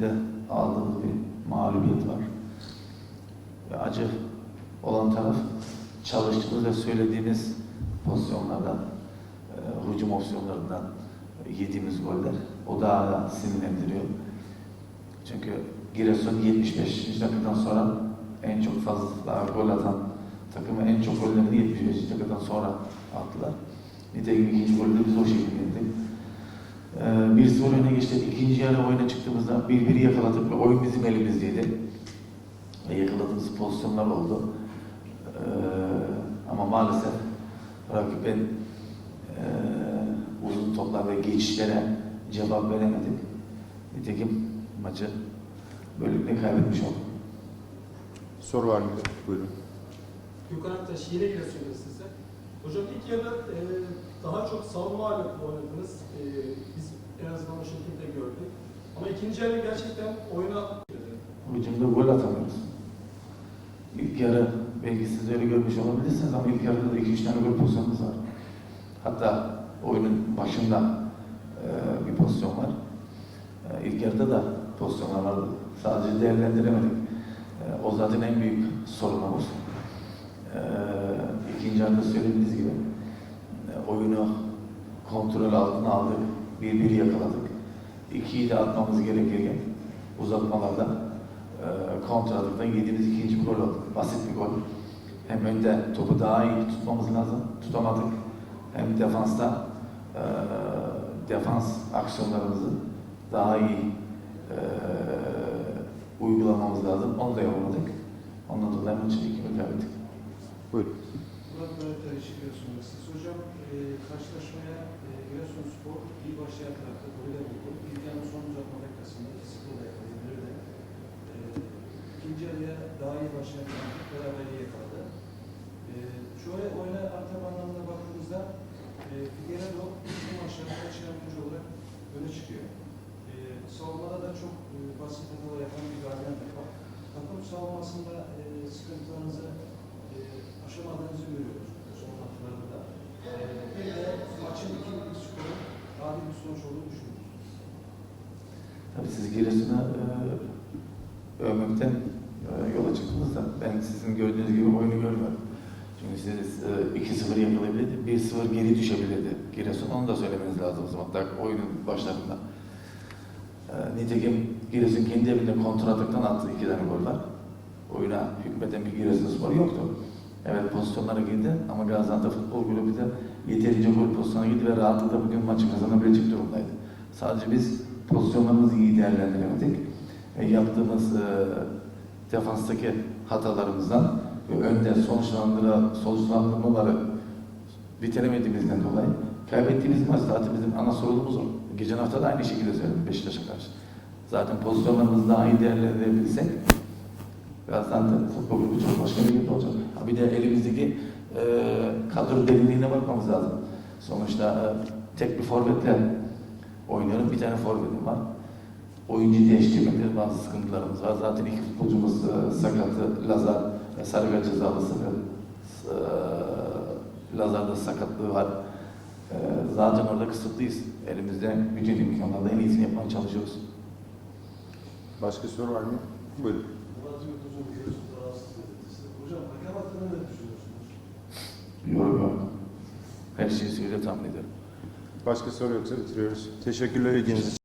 deplasmanda aldığımız bir mağlubiyet var. Ve acı olan taraf çalıştığımız ve söylediğimiz pozisyonlardan, e, hücum opsiyonlarından yediğimiz goller. O daha da sinirlendiriyor. Çünkü Giresun 75. dakikadan sonra en çok fazla gol atan takımı en çok gollerini 75. dakikadan sonra attılar. Nitekim ikinci golü de biz o şekilde bir sıfır öne geçtik. İkinci yarı oyuna çıktığımızda bir biri yakaladık ve oyun bizim elimizdeydi. Ve yakaladığımız pozisyonlar oldu. Ee, ama maalesef rakibin e, uzun toplar ve geçişlere cevap veremedik. Nitekim maçı böylelikle kaybetmiş olduk. Soru var mıydı? Buyurun. Gökhan Aktaş yine Giresun'da size. Hocam ilk yarıda e, daha çok savunma ağırlıklı oynadınız. E, biz en azından o şekilde gördük. Ama ikinci yarı gerçekten oyuna Hücumda gol atamıyoruz. İlk yarı belki siz öyle görmüş olabilirsiniz ama ilk yarıda da 2-3 tane gol pozisyonumuz var. Hatta oyunun başında e, bir pozisyon var. E, ilk yarıda da pozisyonlar vardı. Sadece değerlendiremedik. E, o zaten en büyük sorunumuz. E, ikinci yarıda söylediğiniz gibi e, oyunu kontrol altına aldık. Bir bir yakaladık. İkiyi de atmamız gerekirken uzatmalarda e, kontradıktan yediğimiz ikinci gol oldu. Basit bir gol. Hem önde topu daha iyi tutmamız lazım. Tutamadık. Hem defansta e, defans aksiyonlarımızı daha iyi e, uygulamamız lazım. Onu da yapamadık. Ondan dolayı maçı ikimi kaybettik. Buyurun. Murat Mehmet Ali çıkıyorsunuz. Siz hocam e, karşılaşmaya e, Giresunspor başlayan tarafta de buldu. İlk yarının son uzatma dakikasında 2-0 da yakalayabilirdi. E, ikinci yarıya daha iyi başlayan beraberliği yakaladı. E, şöyle oyuna artan anlamına baktığımızda e, Figueiredo bu maçlarda kaçıran oyuncu olarak öne çıkıyor. E, savunmada da çok e, basit hatalar yapan bir Gaziantep var. Takım savunmasında e, sıkıntılarınızı e, aşamadığınızı görüyoruz son haftalarda da. E, bir de maçın iki birlik skoru adil bir sonuç olduğunu düşünüyoruz. Tabii siz Giresun'a e, övmekten e, yola çıktığınızda ben sizin gördüğünüz gibi oyunu görmedim. Çünkü siz e, 2-0 yakalayabilirdi, 1-0 geri düşebilirdi Giresun. Onu da söylemeniz lazım o zaman da oyunun başlarında. E, nitekim Giresun kendi evinde kontrataktan attı iki tane gol var. Oyuna hükmeden bir Giresunspor yoktu. Evet pozisyonlara girdi ama Gaziantep Futbol Kulübü de yeterince gol pozisyonuna girdi ve rahatlıkla bugün maçı kazanabilecek durumdaydı. Sadece biz pozisyonlarımızı iyi değerlendiremedik. ve yaptığımız e, defanstaki hatalarımızdan ve önde sonuçlandıra, sonuçlandırmaları bitiremediğimizden dolayı kaybettiğimiz maç zaten bizim ana sorunumuz o. Geçen hafta da aynı şekilde söyledim Beşiktaş'a karşı. Zaten pozisyonlarımızı daha iyi değerlendirebilsek Gaziantep futbol kulübü çok başka bir olacak. Ha bir de elimizdeki e, kadro derinliğine bakmamız lazım. Sonuçta e, tek bir forvetle oynuyorum. Bir tane forvetim var. Oyuncu değiştirmekte bazı sıkıntılarımız var. Zaten iki futbolcumuz e, sakatı. Lazar ve Sarıga cezalısı e, Lazar'da sakatlığı var. E, zaten orada kısıtlıyız. Elimizde bütün imkanlarla en iyisini yapmaya çalışıyoruz. Başka soru var mı? Buyurun. Murat Yıldız'ın Giresun'da rahatsız. Hocam hakem hakkında ne düşünüyorsunuz? Yok. Her şeyi söyle tahmin ederim. Başka soru yoksa bitiriyoruz. Teşekkürler ilginiz için.